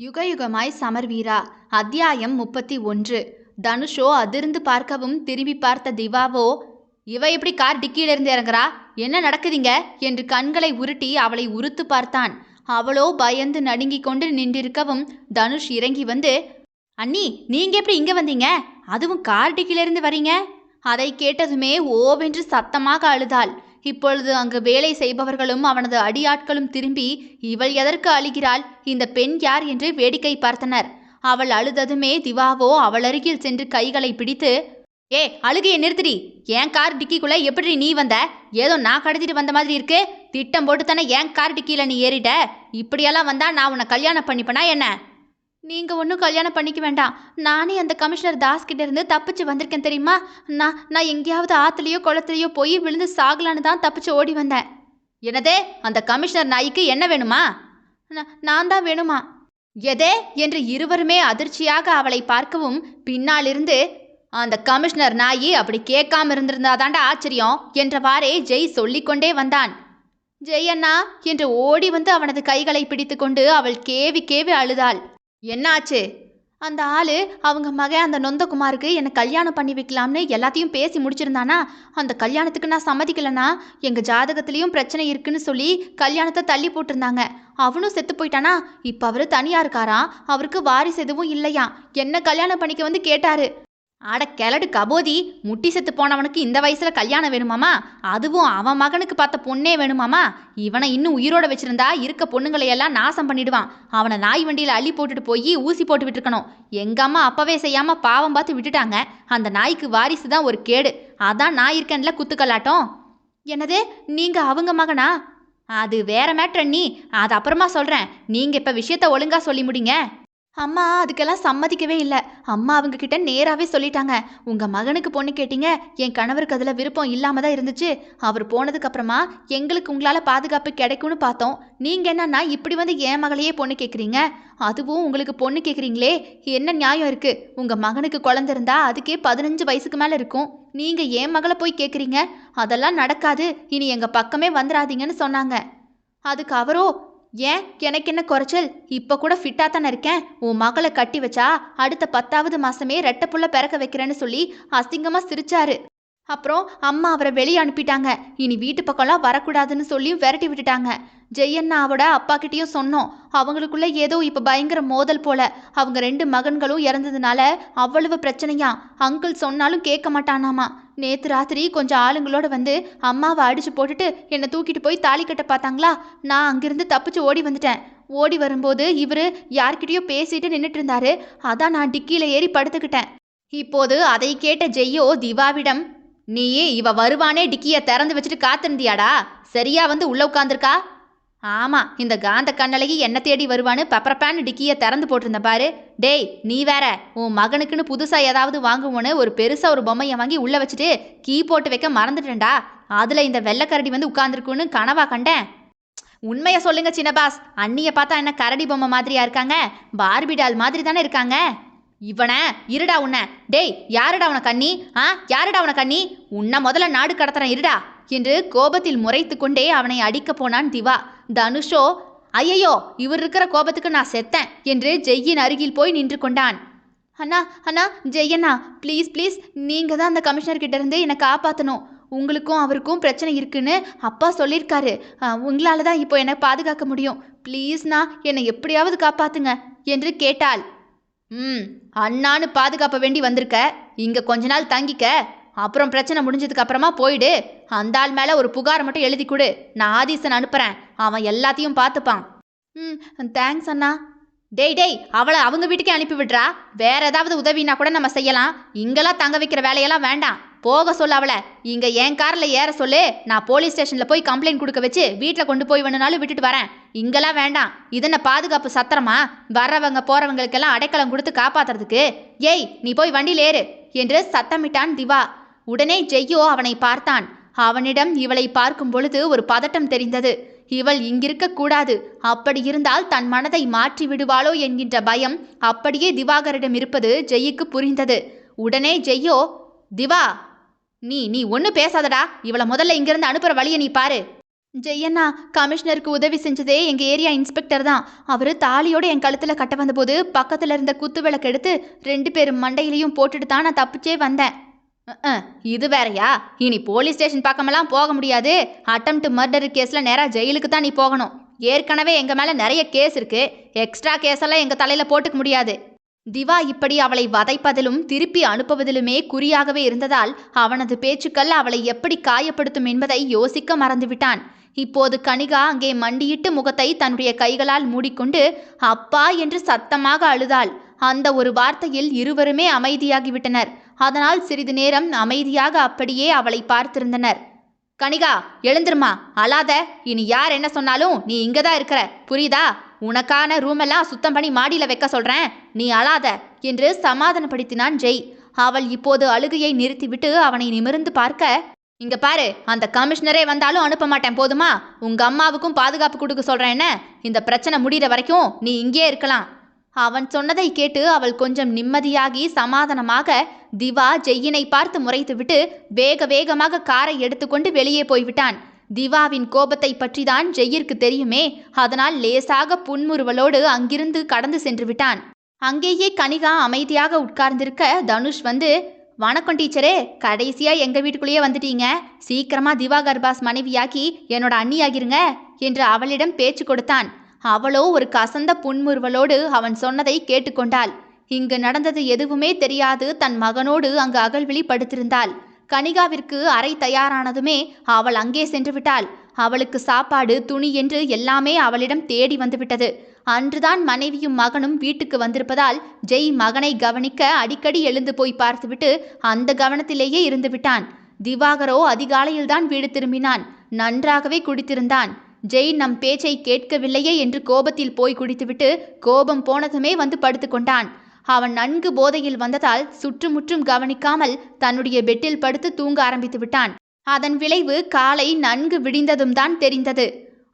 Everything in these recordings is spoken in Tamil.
யுகயுகமாய் சமர்வீரா? அத்தியாயம் முப்பத்தி ஒன்று. தனுஷோ அதிர்ந்து பார்க்கவும் திரும்பி பார்த்த திவாவோ இவ எப்படி கார் டிக்கியிலிருந்து இறங்குறா? என்ன நடக்குதுங்க? என்று கண்களை உருட்டி அவளை உறுத்து பார்த்தான். அவளோ பயந்து நடுங்கிக் கொண்டு நின்றிருக்கவும் தனுஷ் இறங்கி வந்து அண்ணி நீங்க எப்படி இங்க வந்தீங்க? அதுவும் கார் டிக்கியிலிருந்து வரீங்க? அதை கேட்டதுமே ஓவென்று சத்தமாக அழுதாள். இப்பொழுது அங்கு வேலை செய்பவர்களும் அவனது அடியாட்களும் திரும்பி இவள் எதற்கு அழுகிறாள்? இந்த பெண் யார்? என்று வேடிக்கை பார்த்தனர். அவள் அழுததுமே திவாவோ அவள் அருகில் சென்று கைகளை பிடித்து ஏ அழுகையை நிறுத்திடி. என் கார் டிக்கிக்குள்ள எப்படி நீ வந்த? ஏதோ நான் கடத்திட்டு வந்த மாதிரி இருக்கு. திட்டம் போட்டு தானே என் கார் டிக்கியில நீ ஏறிட்ட? இப்படியெல்லாம் வந்தா நான் உன்னை கல்யாணம் பண்ணிப்பனா என்ன? நீங்கள் ஒன்றும் கல்யாணம் பண்ணிக்க வேண்டாம். நானே அந்த கமிஷனர் தாஸ்கிட்ட இருந்து தப்பிச்சு வந்திருக்கேன் தெரியுமா? நான் நான் எங்கேயாவது ஆற்றுலையோ குளத்துலையோ போய் விழுந்து சாகலான்னு தான் தப்பிச்சு ஓடி வந்தேன். என்னதே? அந்த கமிஷனர் நாய்க்கு என்ன வேணுமா? நான் நான் தான் வேணுமா? எதே? என்று இருவருமே அதிர்ச்சியாக அவளை பார்க்கவும் பின்னாலிருந்து அந்த கமிஷனர் நாயி அப்படி கேட்காம இருந்திருந்தாதாண்டா ஆச்சரியம் என்றவாறே ஜெய் சொல்லிக்கொண்டே வந்தான். ஜெய் அண்ணா! என்று ஓடி வந்து அவனது கைகளை பிடித்துக்கொண்டு அவள் கேவி கேவி அழுதாள். என்னாச்சு? அந்த ஆளு அவங்க மகன் அந்த நொந்தகுமாருக்கு என்னை கல்யாணம் பண்ணி வைக்கலாம்னு எல்லாத்தையும் பேசி முடிச்சிருந்தானா? அந்த கல்யாணத்துக்கு நான் சம்மதிக்கலனா? எங்கள் ஜாதகத்துலேயும் பிரச்சனை இருக்குன்னு சொல்லி கல்யாணத்தை தள்ளி போட்டிருந்தாங்க. அவனும் செத்து போயிட்டானா? இப்போ அவர் தனியாக இருக்காராம் அவருக்கு வாரிசு எதுவும் இல்லையா? என்ன கல்யாணம் பண்ணிக்க வந்து கேட்டாரு. அட கிளடு கபோதி முட்டி செத்து போனவனுக்கு இந்த வயசுல கல்யாணம் வேணுமாமா? அதுவும் அவன் மகனுக்கு பார்த்த பொண்ணே வேணுமாமா? இவனை இன்னும் உயிரோட வச்சிருந்தா இருக்க பொண்ணுங்களை எல்லாம் நாசம் பண்ணிடுவான். அவனை நாய் வண்டியில் அள்ளி போட்டுட்டு போய் ஊசி போட்டு விட்டுருக்கணும். எங்க அம்மா அப்பவே செய்யாம பாவம் பார்த்து விட்டுட்டாங்க. அந்த நாய்க்கு வாரிசு தான் ஒரு கேடு. அதான் நான் இருக்கேன்ல குத்துக்கலாட்டம் என்னது? நீங்க அவங்க மகனா? அது வேற மேட்ரு நீ அது அப்புறமா சொல்றேன். நீங்க இப்ப விஷயத்த ஒழுங்கா சொல்லி முடிங்க. அம்மா அதுக்கெல்லாம் சம்மதிக்கவே இல்லை. அம்மா அவங்க கிட்ட நேராகவே சொல்லிட்டாங்க. உங்க மகனுக்கு பொண்ணு கேட்டீங்க. என் கணவருக்கு அதில் விருப்பம் இல்லாம தான் இருந்துச்சு. அவர் போனதுக்கு அப்புறமா எங்களுக்கு உங்களால் பாதுகாப்பு கிடைக்கும்னு பார்த்தோம். நீங்க என்னன்னா இப்படி வந்து என் மகளையே பொண்ணு கேட்குறீங்க அதுவும் உங்களுக்கு பொண்ணு கேட்குறீங்களே என்ன நியாயம் இருக்கு? உங்க மகனுக்கு குழந்தை இருந்தா அதுக்கே பதினஞ்சு வயசுக்கு மேலே இருக்கும். நீங்க என் மகளை போய் கேட்குறீங்க அதெல்லாம் நடக்காது. இனி எங்க பக்கமே வந்துடாதீங்கன்னு சொன்னாங்க. அதுக்கு அவரோ ஏன் எனக்கு என்ன குறைச்சல்? இப்போ கூட ஃபிட்டாக தானே இருக்கேன். உன் மகளை கட்டி வச்சா அடுத்த பத்தாவது மாதமே ரெட்டை புள்ள பிறக்க வைக்கிறேன்னு சொல்லி அசிங்கமாக சிரிச்சாரு. அப்புறம் அம்மா அவரை வெளியே அனுப்பிட்டாங்க. இனி வீட்டு பக்கம்லாம் வரக்கூடாதுன்னு சொல்லியும் விரட்டி விட்டுட்டாங்க. ஜெயண்ணாவோட அப்பா கிட்டேயும் சொன்னோம். அவங்களுக்குள்ள ஏதோ இப்போ பயங்கர மோதல் போல. அவங்க ரெண்டு மகன்களும் இறந்ததுனால அவ்வளவு பிரச்சனையா? அங்கிள் சொன்னாலும் கேட்க மாட்டானாமா? நேற்று ராத்திரி கொஞ்சம் ஆளுங்களோட வந்து அம்மாவை அடிச்சு போட்டுட்டு என்னை தூக்கிட்டு போய் தாலி கட்ட பார்த்தாங்களா? நான் அங்கிருந்து தப்பிச்சு ஓடி வந்துட்டேன். ஓடி வரும்போது இவர் யார்கிட்டயோ பேசிட்டு நின்றுட்டு இருந்தாரு. அதான் நான் டிக்கியில ஏறி படுத்துக்கிட்டேன். இப்போது அதை கேட்ட ஜெய்யோ திவாவிடம் நீ இவ வருவானே டிக்கியை திறந்து வச்சுட்டு காத்திருந்தியாடா? சரியா வந்து உள்ள உட்காந்துருக்கா ஆமா இந்த காந்த கண்ணழகி என்ன தேடி வருவான்னு பப்பரப்பான்னு டிக்கிய திறந்து போட்டிருந்த பாரு. டேய் நீ வேற உன் மகனுக்குன்னு புதுசா ஏதாவது வாங்குவோன்னு ஒரு பெருசா ஒரு பொம்மையை வாங்கி உள்ள வச்சுட்டு கீ போட்டு வைக்க மறந்துட்டேன்டா. அதுல இந்த வெள்ளைக்கரடி வந்து உட்காந்துருக்குன்னு கனவா கண்டேன். உண்மையை சொல்லுங்க சின்ன பாஸ் அண்ணிய பார்த்தா என்ன கரடி பொம்மை மாதிரியா இருக்காங்க? பார்பி டால் மாதிரி தானே இருக்காங்க. இவனை இருடா உன்னை. டேய் யாருடா உன கண்ணி ஆ யாருடா உன கண்ணி உன்னை முதல்ல நாடு கடத்துறேன் இருடா. என்று கோபத்தில் முறைத்து கொண்டே அவனை அடிக்க போனான் திவா. தனுஷோ ஐயையோ இவர் இருக்கிற கோபத்துக்கு நான் செத்தேன் என்று ஜெய்யின் அருகில் போய் நின்று கொண்டான். அண்ணா அண்ணா ஜெய்யண்ணா ப்ளீஸ் ப்ளீஸ் நீங்கள் தான் அந்த கமிஷனர் கிட்ட இருந்து என்னை காப்பாற்றணும் உங்களுக்கும் அவருக்கும் பிரச்சனை இருக்குன்னு அப்பா சொல்லியிருக்காரு. உங்களால் தான் இப்போ என்னை பாதுகாக்க முடியும். ப்ளீஸ்ண்ணா என்னை எப்படியாவது காப்பாத்துங்க என்று கேட்டாள். ம் அண்ணான்னு பாதுகாப்ப வேண்டி வந்திருக்க. இங்கே கொஞ்ச நாள் தங்கிக்க. அப்புறம் பிரச்சனை முடிஞ்சதுக்கு அப்புறமா போயிடு. அந்த ஆள் மேலே ஒரு புகார் மட்டும் எழுதி கொடு. நான் ஆதீசன் அனுப்புகிறேன் அவன் எல்லாத்தையும் பார்த்துப்பான். ம் தேங்க்ஸ் அண்ணா. டேய் டேய் அவளை அவங்க வீட்டுக்கே அனுப்பி விடுறா. வேற ஏதாவது உதவினா கூட நம்ம செய்யலாம். இங்கெல்லாம் தங்க வைக்கிற வேலையெல்லாம் வேண்டாம். போக சொல்ல அவளை. இங்க என் கார்ல ஏற சொல்லு. நான் போலீஸ் ஸ்டேஷன்ல போய் கம்ப்ளைண்ட் கொடுக்க வச்சு வீட்டில் கொண்டு போய் வேணுனாலும் விட்டுட்டு வரேன். இங்கெல்லாம் வேண்டாம். இதென்ன பாதுகாப்பு சத்திரமா? வர்றவங்க போறவங்களுக்கெல்லாம் அடைக்கலம் கொடுத்து காப்பாத்துறதுக்கு. ஏய் நீ போய் வண்டியில் ஏறு. என்று சத்தமிட்டான் திவா. உடனே ஜெய்யோ அவனை பார்த்தான். அவனிடம் இவளை பார்க்கும் பொழுது ஒரு பதட்டம் தெரிந்தது. இவள் இங்கிருக்க கூடாது. அப்படி இருந்தால் தன் மனதை மாற்றி விடுவாளோ என்கின்ற பயம் அப்படியே திவாகரிடம் இருப்பது ஜெய்யுக்கு புரிந்தது. உடனே ஜெய்யோ திவா நீ நீ ஒன்று பேசாதடா. இவளை முதல்ல இங்கிருந்து அனுப்புற வழியை நீ பாரு. ஜெய்யண்ணா கமிஷனருக்கு உதவி செஞ்சதே எங்க ஏரியா இன்ஸ்பெக்டர் தான். அவரு தாலியோட என் கழுத்துல கட்ட வந்தபோது பக்கத்துல இருந்த குத்து விளக்கு எடுத்து ரெண்டு பேரும் மண்டையிலையும் போட்டுட்டு தான் நான் தப்பிச்சே வந்தேன். இது வேறயா? இனி போலீஸ் ஸ்டேஷன் பக்கமெல்லாம் போக முடியாது. அட்டம் டு மர்டர் கேஸில் நேராக ஜெயிலுக்கு தான் நீ போகணும். ஏற்கனவே எங்கள் மேலே நிறைய கேஸ் இருக்கு. எக்ஸ்ட்ரா கேஸெல்லாம் எங்கள் தலையில் போட்டுக்க முடியாது. திவா இப்படி அவளை வதைப்பதிலும் திருப்பி அனுப்புவதிலுமே குறியாகவே இருந்ததால் அவனது பேச்சுக்கள் அவளை எப்படி காயப்படுத்தும் என்பதை யோசிக்க மறந்துவிட்டான். இப்போது கனிகா அங்கே மண்டியிட்டு முகத்தை தன்னுடைய கைகளால் மூடிக்கொண்டு அப்பா என்று சத்தமாக அழுதாள். அந்த ஒரு வார்த்தையில் இருவருமே அமைதியாகிவிட்டனர். அதனால் சிறிது நேரம் அமைதியாக அப்படியே அவளை பார்த்திருந்தனர். கனிகா எழுந்திருமா? அழாத. இனி யார் என்ன சொன்னாலும் நீ இங்கே தான் இருக்கிற. புரியுதா? உனக்கான ரூமெல்லாம் சுத்தம் பண்ணி மாடியில் வைக்க சொல்றேன். நீ அழாத என்று சமாதானப்படுத்தினான் ஜெய். அவள் இப்போது அழுகையை நிறுத்திவிட்டு அவனை நிமிர்ந்து பார்க்க இங்க பாரு அந்த கமிஷனரே வந்தாலும் அனுப்ப மாட்டேன் போதுமா? உங்க அம்மாவுக்கும் பாதுகாப்பு கொடுக்க சொல்றேன் என்ன? இந்த பிரச்சனை முடிகிற வரைக்கும் நீ இங்கே இருக்கலாம். அவன் சொன்னதை கேட்டு அவள் கொஞ்சம் நிம்மதியாகி சமாதானமாக திவா ஜெய்யினை பார்த்து முறைத்துவிட்டு வேக வேகமாக காரை எடுத்துக்கொண்டு வெளியே போய்விட்டான். திவாவின் கோபத்தை பற்றிதான் ஜெய்யிற்கு தெரியுமே. அதனால் லேசாக புன்முறுவலோடு அங்கிருந்து கடந்து சென்று விட்டான் அங்கேயே கனிகா அமைதியாக உட்கார்ந்திருக்க தனுஷ் வந்து வணக்கம் டீச்சரே கடைசியா எங்க வீட்டுக்குள்ளேயே வந்துட்டீங்க? சீக்கிரமா திவா கர்பாஸ் மனைவியாக்கி என்னோட அண்ணியாகிருங்க என்று அவளிடம் பேச்சு கொடுத்தான். அவளோ ஒரு கசந்த புன்முறுவலோடு அவன் சொன்னதை கேட்டுக்கொண்டாள். இங்கு நடந்தது எதுவுமே தெரியாது. தன் மகனோடு அங்கு அகல்விழி படுத்திருந்தாள். கனிகாவிற்கு அறை தயாரானதுமே அவள் அங்கே சென்று விட்டாள். அவளுக்கு சாப்பாடு துணி என்று எல்லாமே அவளிடம் தேடி வந்துவிட்டது. அன்றுதான் மனைவியும் மகனும் வீட்டுக்கு வந்திருப்பதால் ஜெய் மகனை கவனிக்க அடிக்கடி எழுந்து போய் பார்த்துவிட்டு அந்த கவனத்திலேயே இருந்து விட்டான். திவாகரோ அதிகாலையில்தான் வீடு திரும்பினான். நன்றாகவே குடித்திருந்தான். ஜெய் நம் பேச்சை கேட்கவில்லையே என்று கோபத்தில் போய் குடித்துவிட்டு கோபம் போனதுமே வந்து படுத்துக்கொண்டான். அவன் நன்கு போதையில் வந்ததால் சுற்றுமுற்றும் கவனிக்காமல் தன்னுடைய பெட்டில் படுத்து தூங்க ஆரம்பித்து விட்டான். அதன் விளைவு காலை நன்கு விடிந்ததும் தான் தெரிந்தது.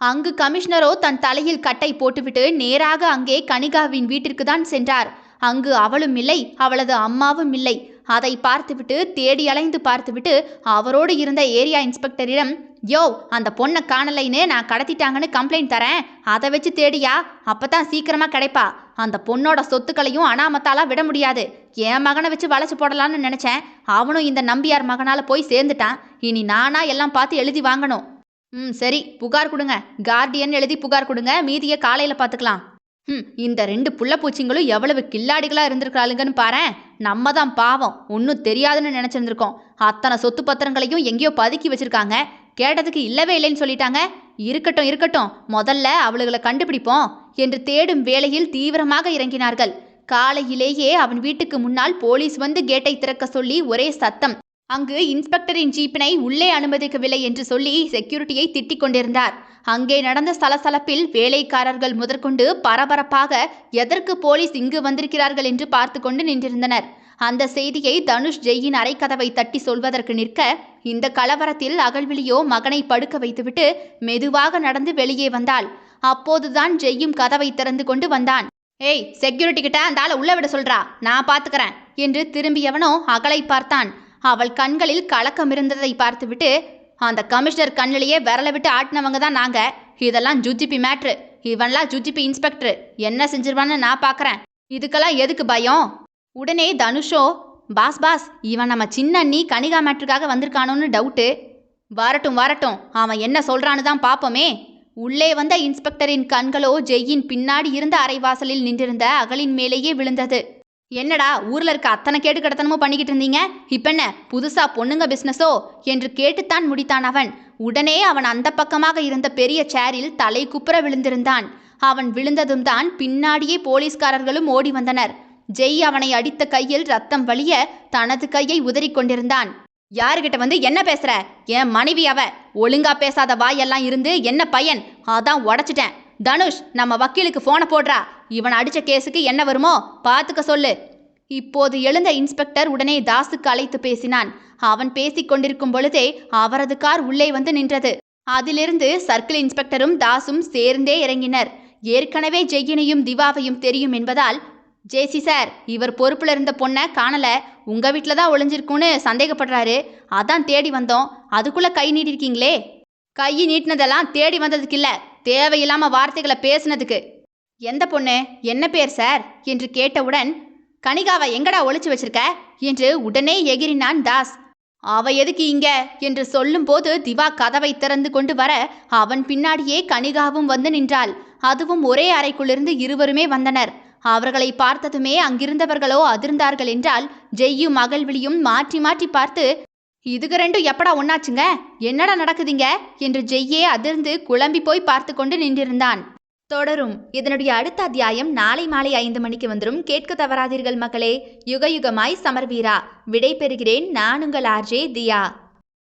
அங்கு கமிஷனரோ தன் தலையில் கட்டை போட்டுவிட்டு நேராக அங்கே கனிகாவின் வீட்டிற்கு தான் சென்றார். அங்கு அவளும் இல்லை அவளது அம்மாவும் இல்லை. அதை பார்த்துவிட்டு தேடி அலைந்து பார்த்துவிட்டு அவரோடு இருந்த ஏரியா இன்ஸ்பெக்டரிடம் யோ அந்த பொண்ணை காணலைன்னு நான் கடத்திட்டாங்கன்னு கம்ப்ளைண்ட் தரேன். அதை வச்சு தேடியா? அப்பதான் சீக்கிரமா கிடைப்பா. அந்த பொண்ணோட சொத்துக்களையும் அனாமத்தாலாம் விட முடியாது. என் மகனை வச்சு வளைச்சு போடலான்னு நினச்சேன். அவனும் இந்த நம்பியார் மகனால் போய் சேர்ந்துட்டான். இனி நானா எல்லாம் பார்த்து எழுதி வாங்கணும். ம் சரி புகார் கொடுங்க. கார்டியன் எழுதி புகார் கொடுங்க. மீதியை காலையில் பார்த்துக்கலாம் ம் இந்த ரெண்டு புள்ள பூச்சிங்களும் எவ்வளவு கில்லாடிகளாக இருந்திருக்கிறாளுங்கன்னு பாரேன். நம்ம தான் பாவம். ஒன்றும் தெரியாதுன்னு நினச்சிருந்துருக்கோம். அத்தனை சொத்து பத்திரங்களையும் எங்கேயோ பதுக்கி வச்சுருக்காங்க. கேட்டதுக்கு இல்லவே இல்லைன்னு சொல்லிட்டாங்க. இருக்கட்டும் இருக்கட்டும். முதல்ல அவளுகளை கண்டுபிடிப்போம் என்று தேடும் வேளையில் தீவிரமாக இறங்கினார்கள். காலையிலேயே அவன் வீட்டுக்கு முன்னால் போலீஸ் வந்து கேட்டை திறக்க சொல்லி ஒரே சத்தம். அங்கு இன்ஸ்பெக்டரின் ஜீப்பினை உள்ளே அனுமதிக்கவில்லை என்று சொல்லி செக்யூரிட்டியை திட்டிக் கொண்டிருந்தார். அங்கே நடந்த சலசலப்பில் வேலைக்காரர்கள் முதற்கொண்டு பரபரப்பாக எதற்கு போலீஸ் இங்கு வந்திருக்கிறார்கள்? என்று பார்த்து கொண்டு நின்றிருந்தனர். அந்த செய்தியை தனுஷ் ஜெயின் அரைக்கதவை தட்டி சொல்வதற்கு நிற்க இந்த கலவரத்தில் அகழ்விழியோ மகனை படுக்க வைத்துவிட்டு மெதுவாக நடந்து வெளியே வந்தாள். அப்போதுதான் ஜெய்யும் கதவை திறந்து கொண்டு வந்தான். ஏய் செக்யூரிட்டி கிட்ட அந்த ஆளை உள்ள விட சொல்றா. நான் பாத்துக்கிறேன் என்று திரும்பியவனோ அகலை பார்த்தான். அவள் கண்களில் கலக்கம் இருந்ததை பார்த்துவிட்டு அந்த கமிஷனர் கண்ணிலேயே விரல விட்டு ஆட்டினவங்க தான் நாங்கள் இதெல்லாம் ஜுஜிபி மேட்ரு. இவன்லாம் ஜுஜிபி இன்ஸ்பெக்டர். என்ன செஞ்சிருவான்னு நான் பார்க்குறேன் இதுக்கெல்லாம் எதுக்கு பயம்? உடனே தனுஷோ பாஸ் பாஸ் இவன் நம்ம சின்ன அண்ணி கனிகா மேட்ருக்காக வந்திருக்கானோன்னு டவுட்டு. வரட்டும் வரட்டும். அவன் என்ன சொல்கிறான்னு தான் பார்ப்போமே உள்ளே வந்த இன்ஸ்பெக்டரின் கண்களோ ஜெய்யின் பின்னாடி இருந்த அரைவாசலில் நின்றிருந்த அகலின் மேலேயே விழுந்தது. என்னடா ஊர்ல இருக்க அத்தனை கேட்டு கடத்தனமும் பண்ணிக்கிட்டு இருந்தீங்க? இப்ப என்ன புதுசா பொண்ணுங்க பிசினஸோ என்று கேட்டுத்தான் முடித்தான் அவன். உடனே அவன் அந்த பக்கமாக இருந்த பெரிய சேரில் தலை குப்புற விழுந்திருந்தான். அவன் விழுந்ததும் தான் பின்னாடியே போலீஸ்காரர்களும் ஓடி வந்தனர். ஜெய் அவனை அடித்த கையில் ரத்தம் வழிய தனது கையை உதறிக்கொண்டிருந்தான் யாருகிட்ட வந்து என்ன பேசுற? என் மனைவி அவ. ஒழுங்கா பேசாத வாயெல்லாம் இருந்து என்ன பையன்? அதான் உடைச்சிட்டேன். தனுஷ் நம்ம வக்கீலுக்கு போனை போடுறா. இவன் அடிச்ச கேஸுக்கு என்ன வருமோ பார்த்துக்க சொல்லு. இப்போது எழுந்த இன்ஸ்பெக்டர் உடனே தாசுக்கு அழைத்து பேசினான். அவன் பேசிக் கொண்டிருக்கும் பொழுதே அவரது கார் உள்ளே வந்து நின்றது. அதிலிருந்து சர்க்கிள் இன்ஸ்பெக்டரும் தாசும் சேர்ந்தே இறங்கினர். ஏற்கனவே ஜெயினையும் திவாவையும் தெரியும் என்பதால் ஜேசி சார் இவர் பொறுப்பில் இருந்த பொண்ணை காணல. உங்க வீட்டில் தான் ஒளிஞ்சிருக்குன்னு சந்தேகப்படுறாரு. அதான் தேடி வந்தோம். அதுக்குள்ள கை நீட்டிருக்கீங்களே? கை நீட்டினதெல்லாம் தேடி வந்ததுக்கு இல்லை தேவையில்லாம வார்த்தைகளை பேசுனதுக்கு. எந்த பொண்ணு? என்ன பேர் சார்? என்று கேட்டவுடன் கனிகாவை எங்கடா ஒழிச்சு வச்சிருக்க? என்று உடனே எகிரினான் தாஸ். அவ எதுக்கு இங்க? என்று சொல்லும்போது திவா கதவை திறந்து கொண்டு வர அவன் பின்னாடியே கனிகாவும் வந்து நின்றாள். அதுவும் ஒரே அறைக்குள்ளிருந்து இருவருமே வந்தனர். அவர்களை பார்த்ததுமே அங்கிருந்தவர்களோ அதிர்ந்தார்கள் என்றால் ஜெய்யும் மகள்விழியும் மாற்றி மாற்றி பார்த்து இதுக்கு ரெண்டும் எப்படா ஒன்னாச்சுங்க என்னடா நடக்குதுங்க? என்று ஜெய்யே அதிர்ந்து குழம்பி போய் பார்த்து கொண்டு நின்றிருந்தான். தொடரும். இதனுடைய அடுத்த அத்தியாயம் நாளை மாலை ஐந்து மணிக்கு வந்துடும் கேட்க தவறாதீர்கள் மக்களே. யுக யுகமாய் சமர்வீரா. விடை பெறுகிறேன் நான் உங்கள் ஆர்ஜே தியா.